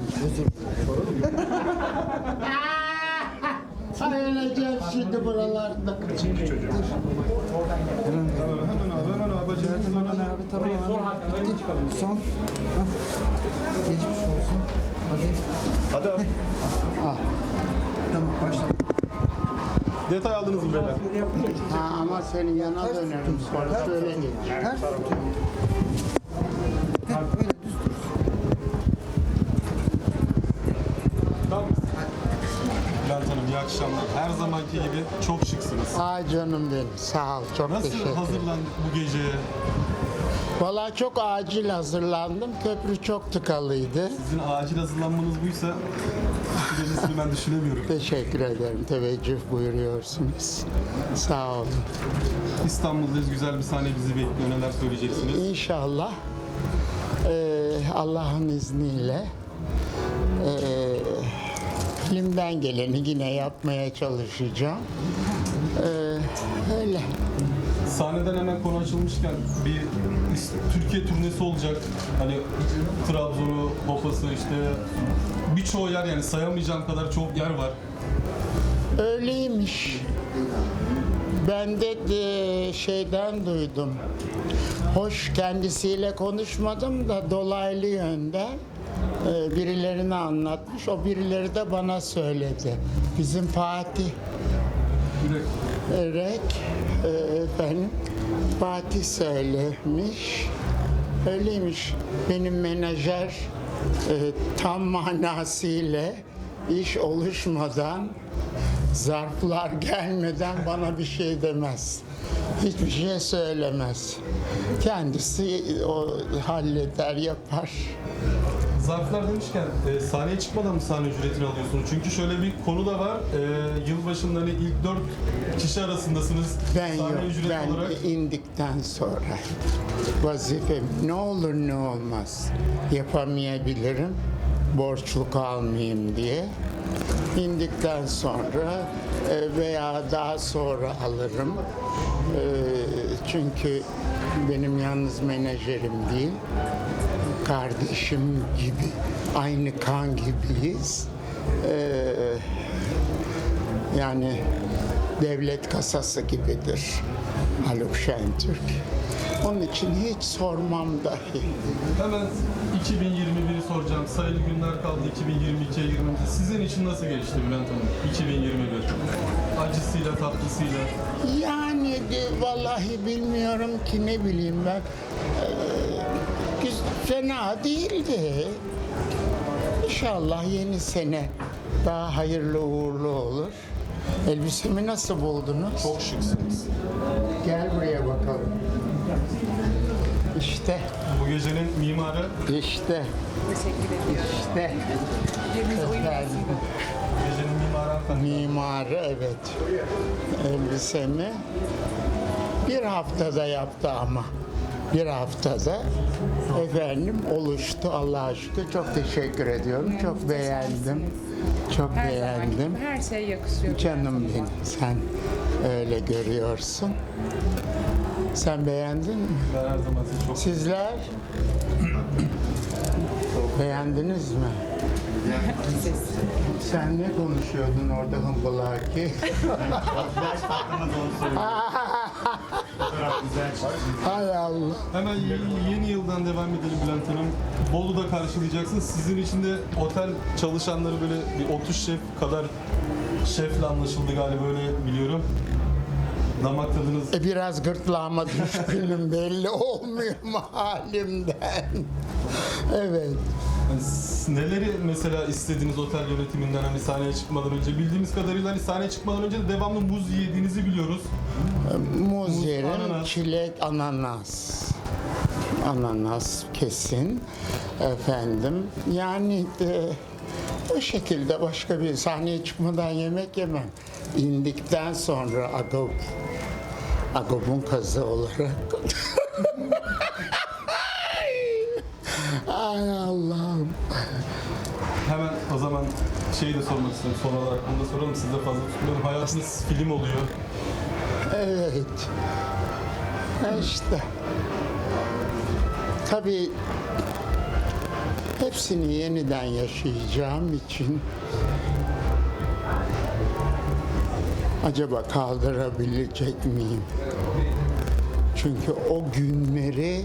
Bilemiyorum. Öleceğim şimdi buralarda. Hemen abi hemen abi. Hemen abi tamam abi. Son. Geçmiş olsun. Hadi. Hadi abi. Tamam başla. Detay aldınız mı beyler? Ha, ama senin yana dönerim sonra şöyle geç. Ters iyi akşamlar. Her zamanki gibi çok şıksınız. Ay canım benim sağ ol çok Nasıl teşekkür ederim. hazırlandık bu geceye? Valla çok acil hazırlandım. Köprü çok tıkalıydı. Sizin acil hazırlanmanız buysa gerisini ben düşünemiyorum. Teşekkür ederim. Teveccüh buyuruyorsunuz. Sağ olun. İstanbul'dayız. Güzel bir sahne bizi bekliyor. Neler söyleyeceksiniz? İnşallah eee, Allah'ın izniyle eee elimden geleni yine yapmaya çalışacağım. Eee, öyle. Sahneden hemen konu açılmışken bir Türkiye turnesi olacak. Hani Trabzon'u, Bopas'ı işte birçoğu yer yani sayamayacağım kadar çok yer var. Öyleymiş. Ben de, de şeyden duydum. Hoş kendisiyle konuşmadım da dolaylı yönden e, birilerini anlatmış. O birileri de bana söyledi. Bizim Fatih Erek e, efendim Fatih söylemiş. Öyleymiş. Benim menajer e, tam manasıyla iş oluşmadan zarflar gelmeden bana bir şey demez. Hiçbir şey söylemez. Kendisi o halleder, yapar. Zarflar demişken e, sahneye çıkmadan mı sahne ücretini alıyorsunuz? Çünkü şöyle bir konu da var. E, yılbaşında hani ilk dört kişi arasındasınız. Ben sahne yok. ücreti Ben olarak. indikten sonra vazifem ne olur ne olmaz yapamayabilirim. Borçlu kalmayayım diye. İndikten sonra e, veya daha sonra alırım. E, Çünkü benim yalnız menajerim değil. Kardeşim gibi, aynı kan gibiyiz. E, yani devlet kasası gibidir Haluk Şentürk. Onun için hiç sormam dahi. Hemen 2021'i soracağım. Sayılı günler kaldı 2022'ye girmemize. Sizin için nasıl geçti Bülent Hanım 2021? Acısıyla, tatlısıyla. Yani de, vallahi bilmiyorum ki ne bileyim ben. Ee, fena değildi. İnşallah yeni sene daha hayırlı uğurlu olur. Elbisemi nasıl buldunuz? Çok şıksınız. Gel buraya bakalım. İşte, Bu gecenin mimarı işte, Teşekkür ediyorum. işte. Birbirimize uyum mimarı evet. Elbisemi bir haftada yaptı ama. Bir haftada efendim oluştu Allah'a şükür. Çok teşekkür ediyorum. Çok beğendim. Çok Her zaman beğendim. gibi her şey yakışıyor. Canım benim. Sen öyle görüyorsun. Sen beğendin mi? Ben her zaman çok Sizler beğendiniz mi? Sen ne konuşuyordun orada hımbılaki? Hay Allah. Hemen y- yeni yıldan devam edelim Bülent Hanım. Bolu'da karşılayacaksınız. Sizin için de otel çalışanları böyle bir 30 şef kadar şefle anlaşıldı galiba öyle biliyorum. Damak tadınız E biraz gırtlağıma düşkünüm belli olmuyor mu halimden? Evet. Hani s- neleri mesela istediğiniz otel yönetiminden hani sahneye çıkmadan önce bildiğimiz kadarıyla hani sahneye çıkmadan önce de devamlı muz yediğinizi biliyoruz. Muz yerim, ananas. çilek, ananas. Ananas kesin. Efendim yani de, o şekilde başka bir sahneye çıkmadan yemek yemem. İndikten sonra agop, agopun kazı olarak. Ay Allah'ım. Hemen o zaman şeyi de sormak istiyorum son olarak bunu da soralım siz de fazla tutmuyorum. Hayatınız film oluyor. Evet. İşte. Tabii Hepsini yeniden yaşayacağım için acaba kaldırabilecek miyim? Çünkü o günleri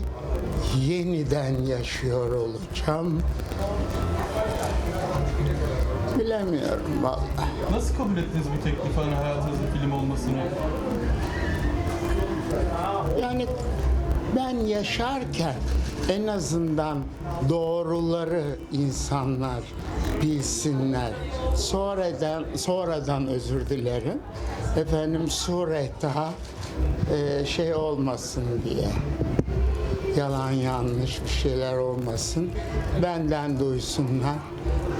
yeniden yaşıyor olacağım. Bilemiyorum vallahi. Nasıl kabul ettiniz bu teklifi hani hayatınızın film olmasını? Yani ben yaşarken en azından doğruları insanlar bilsinler. Sonradan sonradan özür dilerim. Efendim sureta e, şey olmasın diye. Yalan yanlış bir şeyler olmasın. Benden duysunlar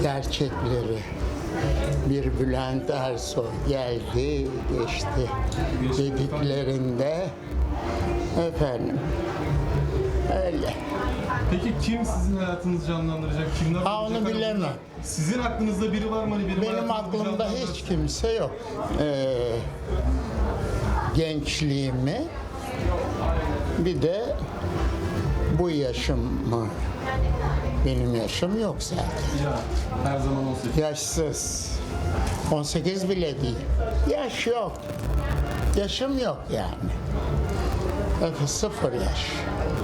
gerçekleri. Bir Bülent Ersoy geldi, geçti dediklerinde efendim öyle. Peki kim sizin hayatınızı canlandıracak? Kimler Ha, onu Hani bilemem. Sizin aklınızda biri var mı? Hani benim, Benim hayatımı aklımda hiç kimse yok. Ee, gençliğimi bir de bu yaşımı benim yaşım yok zaten. Ya, her zaman olsun. Yaşsız. 18 bile değil. Yaş yok. Yaşım yok yani. Evet, sıfır yaş.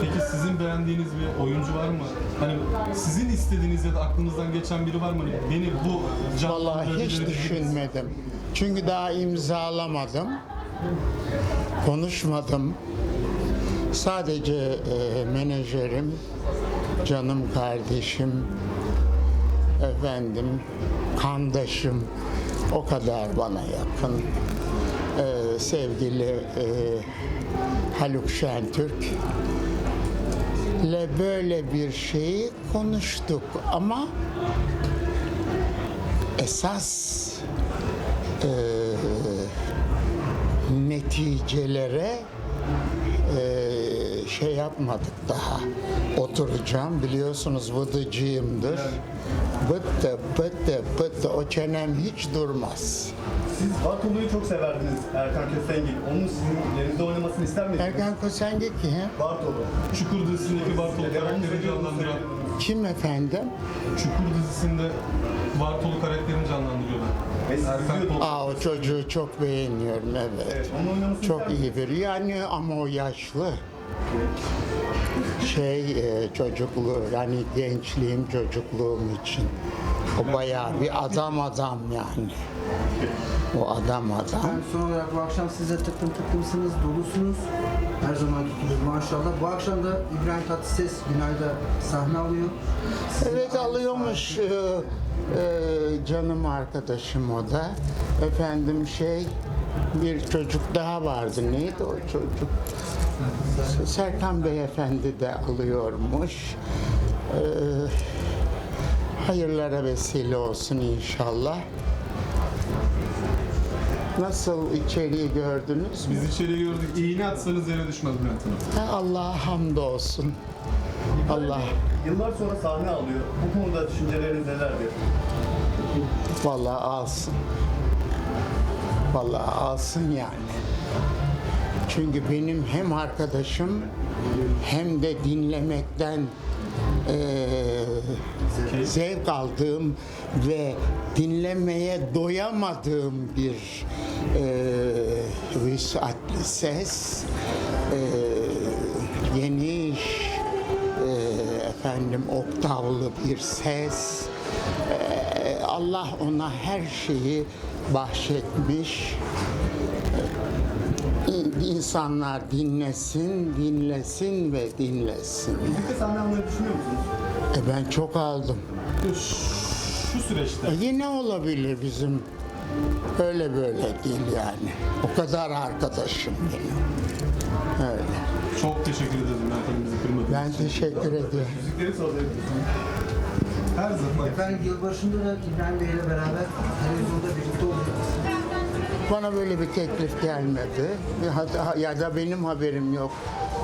Peki sizin beğendiğiniz bir oyuncu var mı? Hani sizin istediğiniz ya da aklınızdan geçen biri var mı? Hani beni bu Vallahi hiç düşünmedim. Çünkü daha imzalamadım. Konuşmadım. Sadece e, menajerim, canım kardeşim, efendim, kandaşım o kadar bana yakın. E, sevgili e, Haluk Şentürk ile böyle bir şeyi konuştuk ama esas eee, neticelere eee, şey yapmadık daha. Oturacağım biliyorsunuz vıdıcıyımdır. Bıttı bıttı bıttı o çenem hiç durmaz. Siz Bartolu'yu çok severdiniz Erkan Köstengil. Onun sizin yerinizde oynamasını ister miydiniz? Erkan Kosengi kim? Bartolu. Çukur dizisindeki karakterini söylüyorum, canlandıran. Kim efendim? Çukur dizisinde Bartolu karakterini canlandırıyorlar. Ve siz Erkan Aa o çocuğu çok beğeniyorum evet. Evet, Çok ister miydiniz? iyi biri. Yani ama o yaşlı. Şey e, çocukluğu yani gençliğim çocukluğum için. O bayağı bir adam adam yani. O adam adam. Ben son olarak bu akşam siz de tıklım tıklımsınız, dolusunuz. Her zaman gibi maşallah. Bu akşam da İbrahim Tatlıses Günay'da sahne alıyor. Sizin Evet alıyormuş e, e, canım arkadaşım o da. Efendim şey bir çocuk daha vardı. Neydi o çocuk? Serkan Beyefendi de alıyormuş. E, hayırlara vesile olsun inşallah. Nasıl içeriği gördünüz mü? Biz içeriye gördük. İğne atsanız yere düşmez Bülent Hanım. Ha, Allah'a hamdolsun. Allah Yıllar sonra sahne alıyor. Bu konuda düşünceleriniz nelerdir? Vallahi alsın. Vallahi alsın yani. Çünkü benim hem arkadaşım hem de dinlemekten eee, zevk aldığım ve dinlemeye doyamadığım bir eee vüsatli ses, eee, geniş, eee, efendim oktavlı bir ses. Eee, Allah ona her şeyi bahşetmiş. İ- İnsanlar dinlesin, dinlesin ve dinlesin. Sahne almayı düşünüyor musunuz? E ben çok aldım. Şu süreçte E yine olabilir bizim. Öyle böyle değil yani. O kadar arkadaşım benim. Öyle. çok teşekkür ederim Hanım bizi kırmadığınız Ben için. teşekkür ediyorum. Müzikleri sorabilirsiniz. Her zaman. Efendim yılbaşında da İbrahim Bey ile beraber televizyonda birlikte olacağız. Bana böyle bir teklif gelmedi. Ya da- benim haberim yok.